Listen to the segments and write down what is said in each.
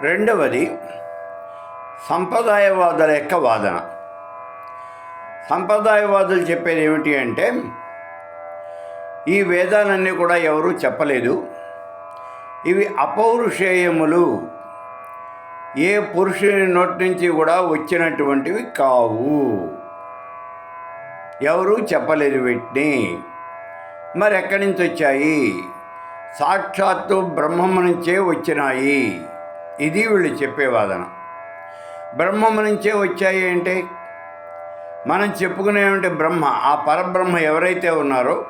రెండవది సంప్రదాయవాదుల యొక్క వాదన. సంప్రదాయవాదులు చెప్పేది ఏమిటి అంటే ఈ వేదాలన్నీ కూడా ఎవరూ చెప్పలేదు. ఇవి అపౌరుషేయములు. ఏ పురుషుని నోటి నుంచి కూడా వచ్చినటువంటివి కావు. ఎవరూ చెప్పలేదు వీటిని. మరి ఎక్కడి నుంచి వచ్చాయి? సాక్షాత్తు బ్రహ్మము నుంచే వచ్చినాయి. ఇది వీళ్ళు చెప్పే వాదన. బ్రహ్మము నుంచే వచ్చాయి అంటే? మనం చెప్పుకునేటువంటి బ్రహ్మ. ఆ పరబ్రహ్మ ఎవరైతే ఉన్నారో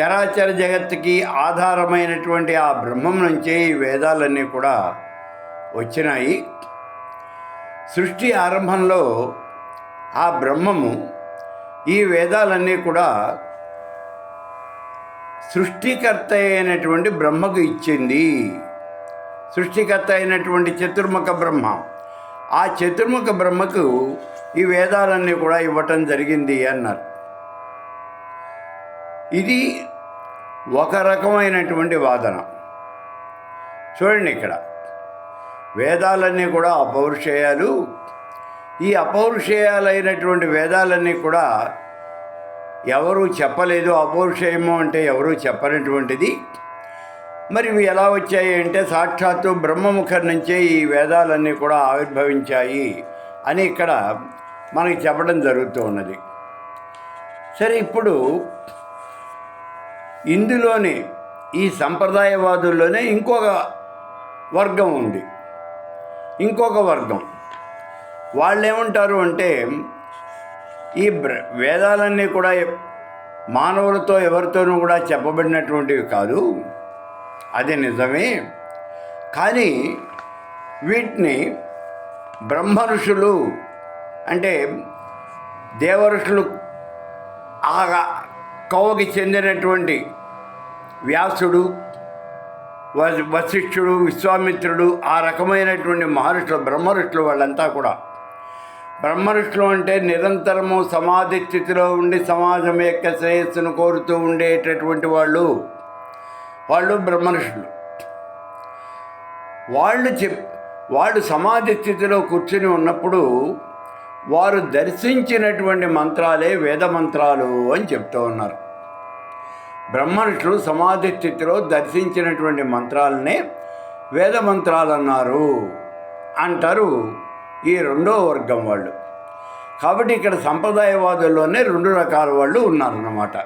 చరాచర జగత్తుకి ఆధారమైనటువంటి ఆ బ్రహ్మం నుంచే ఈ వేదాలన్నీ కూడా వచ్చినాయి. సృష్టి ఆరంభంలో ఆ బ్రహ్మము ఈ వేదాలన్నీ కూడా సృష్టికర్త అయినటువంటి బ్రహ్మకు ఇచ్చింది. సృష్టికర్త అయినటువంటి చతుర్ముఖ బ్రహ్మ. ఆ చతుర్ముఖ బ్రహ్మకు ఈ వేదాలన్నీ కూడా ఇవ్వటం జరిగింది అన్నారు. ఇది ఒక రకమైనటువంటి వాదన. చూడండి ఇక్కడ. వేదాలన్నీ కూడా అపౌరుషేయాలు. ఈ అపౌరుషేయాలైనటువంటి వేదాలన్నీ కూడా ఎవరు చెప్పలేదు. అపౌరుషేయము అంటే ఎవరు చెప్పనటువంటిది. మరి ఇవి ఎలా వచ్చాయి అంటే సాక్షాత్తు బ్రహ్మముఖం నుంచే ఈ వేదాలన్నీ కూడా ఆవిర్భవించాయి అని ఇక్కడ మనకి చెప్పడం జరుగుతూ ఉన్నది. సరే ఇప్పుడు ఇందులోనే ఈ సంప్రదాయవాదుల్లోనే ఇంకొక వర్గం ఉంది. ఇంకొక వర్గం. వాళ్ళు ఏమంటారు అంటే ఈ బ్ర వేదాలన్నీ కూడా మానవులతో ఎవరితోనూ కూడా చెప్పబడినటువంటివి కాదు. అది నిజమే. కానీ వీటిని బ్రహ్మ ఋషులు అంటే దేవ ఆ కవుకి చెందినటువంటి వ్యాసుడు వశిష్ఠుడు విశ్వామిత్రుడు ఆ రకమైనటువంటి మహర్షులు బ్రహ్మరుషులు వాళ్ళంతా కూడా. బ్రహ్మరుషులు అంటే నిరంతరము సమాధి స్థితిలో ఉండి సమాజం యొక్క శ్రేయస్సును కోరుతూ ఉండేటటువంటి వాళ్ళు. వాళ్ళు బ్రహ్మనిషులు. వాళ్ళు చెప్ వాళ్ళు సమాధి స్థితిలో కూర్చుని ఉన్నప్పుడు వారు దర్శించినటువంటి మంత్రాలే వేద మంత్రాలు అని చెప్తూ ఉన్నారు. బ్రహ్మనుషులు సమాధి స్థితిలో దర్శించినటువంటి మంత్రాలనే వేద మంత్రాలు అన్నారు అంటారు ఈ రెండో వర్గం వాళ్ళు. కాబట్టి ఇక్కడ సంప్రదాయవాదుల్లోనే రెండు రకాల వాళ్ళు ఉన్నారన్నమాట.